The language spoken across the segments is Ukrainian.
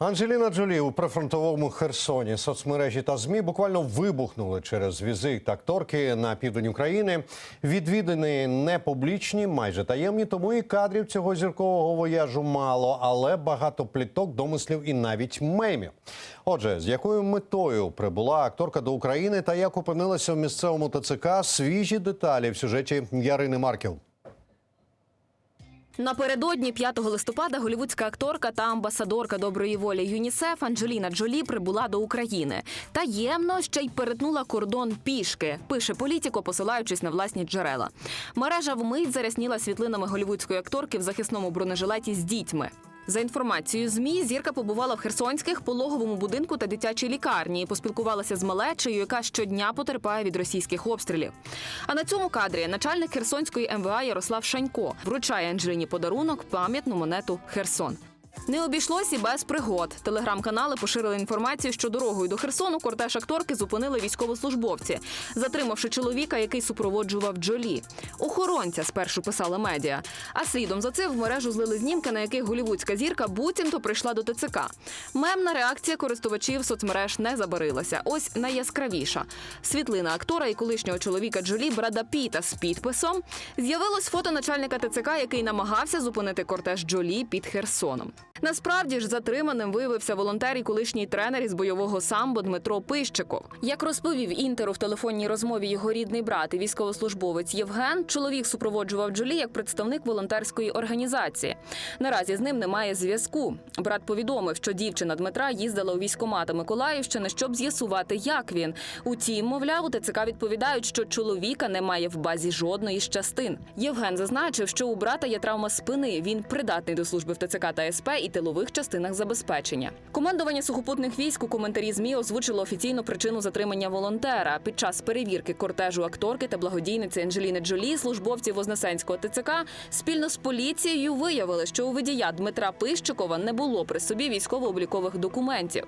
Анджеліна Джолі у прифронтовому Херсоні соцмережі та змі буквально вибухнули через візит акторки на південь України. Відвідини не публічні, майже таємні, тому і кадрів цього зіркового вояжу мало, але багато пліток, домислів і навіть мемів. Отже, з якою метою прибула акторка до України та як опинилася в місцевому ТЦК, свіжі деталі в сюжеті Ярини Марків. Напередодні 5 листопада голівудська акторка та амбасадорка доброї волі ЮНІСЕФ Анджеліна Джолі прибула до України. Таємно ще й перетнула кордон пішки. Пише політико, посилаючись на власні джерела. Мережа вмить зарясніла світлинами голівудської акторки в захисному бронежилеті з дітьми. За інформацією змі, зірка побувала в Херсонських пологовому будинку та дитячій лікарні і поспілкувалася з малечею, яка щодня потерпає від російських обстрілів. А на цьому кадрі начальник Херсонської МВА Ярослав Шанько вручає Анджеліні подарунок пам'ятну монету Херсон. Не обійшлось і без пригод. Телеграм-канали поширили інформацію, що дорогою до Херсону кортеж акторки зупинили військовослужбовці, затримавши чоловіка, який супроводжував Джолі. Охоронця спершу писала медіа. А слідом за цим в мережу злили знімки, на яких голівудська зірка буцімто прийшла до ТЦК. Мемна реакція користувачів соцмереж не забарилася. Ось найяскравіша. Світлина актора і колишнього чоловіка Джолі Брада Піта з підписом. З'явилось фото начальника ТЦК, який намагався зупинити кортеж Джолі під Херсоном. Насправді ж затриманим виявився волонтер і колишній тренер із бойового самбо Дмитро Пищиков. Як розповів інтеру в телефонній розмові його рідний брат і військовослужбовець Євген, чоловік супроводжував Джолі як представник волонтерської організації. Наразі з ним немає зв'язку. Брат повідомив, що дівчина Дмитра їздила у військкомата Миколаївщини, щоб з'ясувати, як він. Утім, мовляв, у ТЦК відповідають, що чоловіка немає в базі жодної з частин. Євген зазначив, що у брата є травма спини. Він придатний до служби в ТЦК та СП і тилових частинах забезпечення. Командування сухопутних військ у коментарі змі озвучило офіційну причину затримання волонтера. Під час перевірки кортежу акторки та благодійниці Анджеліни Джолі службовці Вознесенського ТЦК спільно з поліцією виявили, що у водія Дмитра Пищикова не було при собі військово-облікових документів.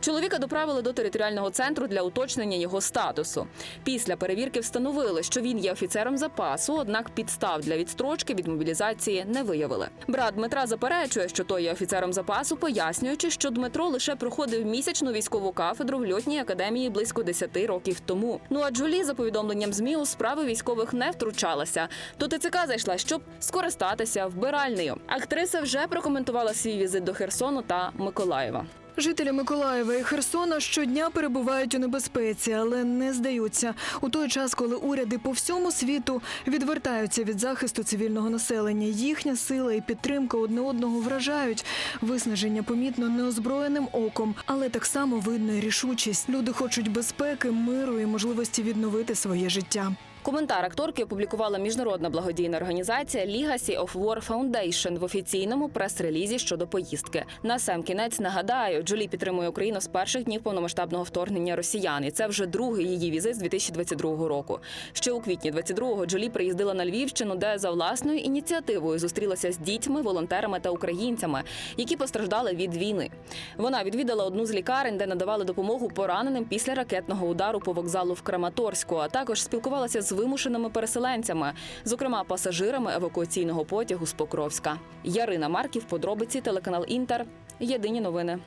Чоловіка доправили до територіального центру для уточнення його статусу. Після перевірки встановили, що він є офіцером запасу, однак підстав для відстрочки від мобілізації не виявили. Брат Дмитра заперечує, що той є офіцером запасу, пояснюючи, що Дмитро лише проходив місячну військову кафедру в льотній академії близько 10 років тому. Ну а Джулі, за повідомленням ЗМІ, у справи військових не втручалася. До ТЦК зайшла, щоб скористатися вбиральнею. Актриса вже прокоментувала свій візит до Херсону та Миколаєва. Жителі Миколаєва і Херсона щодня перебувають у небезпеці, але не здаються у той час, коли уряди по всьому світу відвертаються від захисту цивільного населення. Їхня сила і підтримка одне одного вражають. Виснаження помітно неозброєним оком, але так само видно і рішучість. Люди хочуть безпеки, миру і можливості відновити своє життя. Коментар акторки опублікувала міжнародна благодійна організація Legacy of War Foundation в офіційному прес-релізі щодо поїздки. На сам кінець нагадаю, Джолі підтримує Україну з перших днів повномасштабного вторгнення росіян. І це вже другий її візит з 2022 року. Ще у квітні 22-го Джолі приїздила на Львівщину, де за власною ініціативою зустрілася з дітьми, волонтерами та українцями, які постраждали від війни. Вона відвідала одну з лікарень, де надавали допомогу пораненим після ракетного удару по вокзалу в Краматорську. А також спілкувалася вимушеними переселенцями, зокрема пасажирами евакуаційного потягу з Покровська. Ярина Марків, подробиці, телеканал Інтер. Єдині новини.